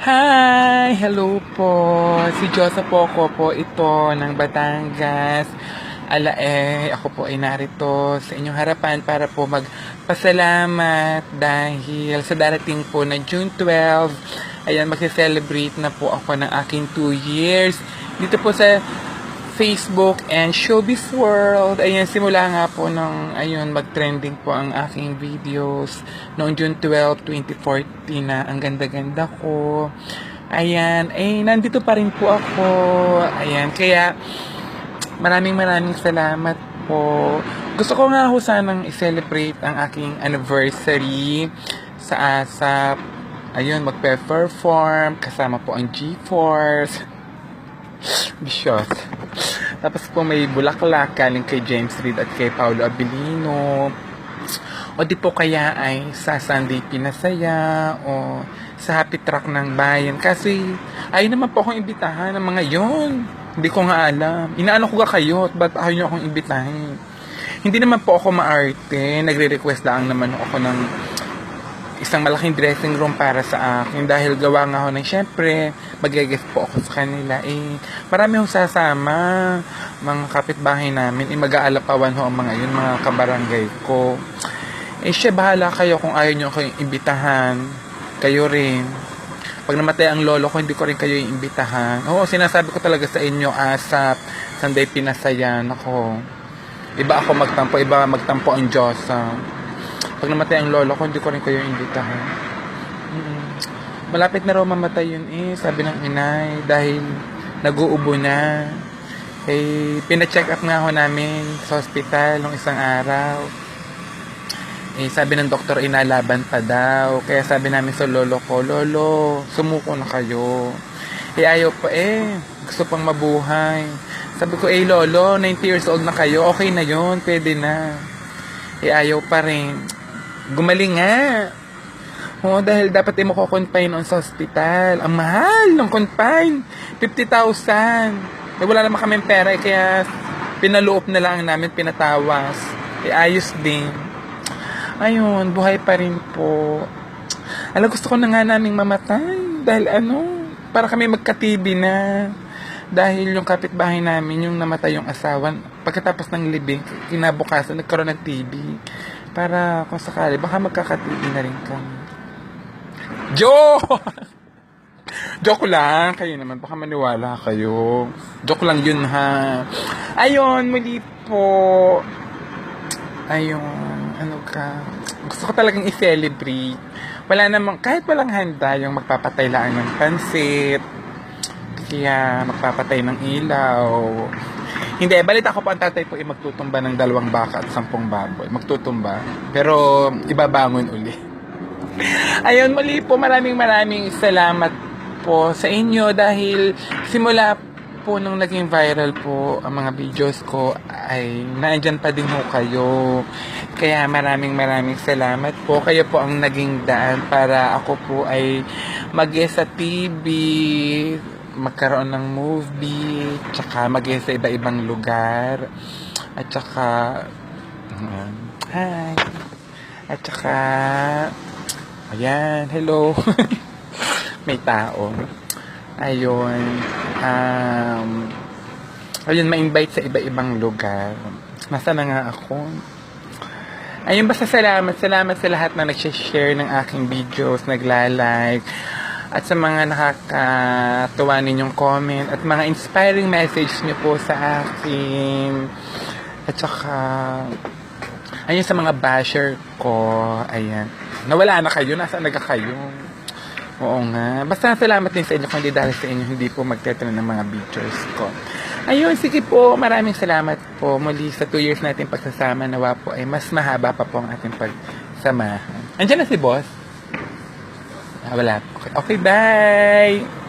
Hi! Hello po! Si Josa po ako po ito ng Batangas. Ala eh, ako po ay narito sa inyong harapan para po magpasalamat dahil sa darating po na June 12, ayan, magse-celebrate na po ako ng aking 2 years dito po sa Facebook and Showbiz World. Ayan, simula nga po nung, ayun, mag-trending po ang aking videos noong June 12, 2014 na ang ganda-ganda ko. Ayan, eh, nandito pa rin po ako. Ayan, kaya maraming maraming salamat po. Gusto ko nga ho sanang i-celebrate ang aking anniversary sa ASAP. Ayun, magpe-perform kasama po ang G-Force. Vicious. Tapos po may bulaklak galing kay James Reid at kay Paolo Abilino. O di po kaya ay sa Sunday Pinasaya o sa Happy Track ng Bayan. Kasi ay naman po akong imbitahan ng mga yon. Hindi ko nga alam. Inaano ko ka kayo at ba't ayaw niyo akong imbitahin? Hindi naman po ako maarte. Nagre-request lang naman ako ng isang malaking dressing room para sa akin. Dahil gawa nga ako ng syempre mag-guest po ako sa kanila. Eh marami akong sasama mga kapitbahay namin. Eh mag-aalapawan ho ang mga yun mga kabarangay ko. Eh siya bahala kayo kung ayaw nyo ako imbitahan. Kayo rin. Pag namatay ang lolo ko hindi ko rin kayo iimbitahan. Oo sinasabi ko talaga sa inyo asap. Sunday pinasayan ako. Iba ako magtampo iba magtampo ang Diyosa pag namatay ang lolo ko, hindi ko rin kayo imbitahan. Mm. Malapit na raw mamatay yun eh, sabi ng inay, dahil nag-uubo na. Eh, pina-check up nga ako namin sa hospital nung isang araw. Eh, sabi ng doktor, inalaban pa daw. Kaya sabi namin sa lolo ko, Lolo, sumuko na kayo. Eh, ayaw pa eh. Gusto pang mabuhay. Sabi ko, eh, Lolo, 90 years old na kayo. Okay na yun, pwede na. Eh, ayaw pa rin gumaling nga. Oo, dahil dapat ay mako-confine on sa hospital. Ang mahal ng confine. 50,000. Eh, wala naman kami pera, eh, kaya pinaluop na lang namin, pinatawas. Eh, ayos din. Ayun, buhay pa rin po. Alam, gusto ko na nga naming mamatay. Dahil ano, para kami magka-TB na. Dahil yung kapitbahay namin, yung namatay yung asawa, pagkatapos ng libing, kinabukasan, nagkaroon ng TB para kung sakali, baka magkakatili na rin kami. Joke! Joke lang. Kayo naman, baka maniwala kayo. Joke lang yun ha. Ayun, muli po. Ayun, ano ka. Gusto ko talagang i-celebrate. Wala namang, kahit walang handa, yung magpapatay lang ng pansit. Kaya magpapatay ng ilaw. Hindi, balita ko po ang tatay po ay magtutumba ng dalawang baka at sampung baboy. Magtutumba. Pero ibabangon uli. Ayun, muli po maraming maraming salamat po sa inyo dahil simula po nung naging viral po ang mga videos ko ay naandyan pa din ho kayo. Kaya maraming maraming salamat po. Kayo po ang naging daan para ako po ay mag sa TV, magkaroon ng movie, tsaka mag sa iba-ibang lugar, at tsaka, um, hi, at tsaka, ayan, hello, may tao, ayun, um, ayun, ma-invite sa iba-ibang lugar, nasa na nga ako, ayun, basta salamat, salamat sa lahat na nag-share ng aking videos, nagla-like, at sa mga nakakatuwa ninyong comment at mga inspiring message niyo po sa akin. At saka, ayun sa mga basher ko, ayan. Nawala na kayo, nasa naga kayo. Oo nga. Basta salamat din sa inyo kung hindi dahil sa inyo hindi po magtetanong ng mga videos ko. Ayun, sige po. Maraming salamat po. Muli sa 2 years natin pagsasama, nawa po ay mas mahaba pa po ang ating pagsamahan. Andiyan na si boss. Ah, wala. Okay, okay bye!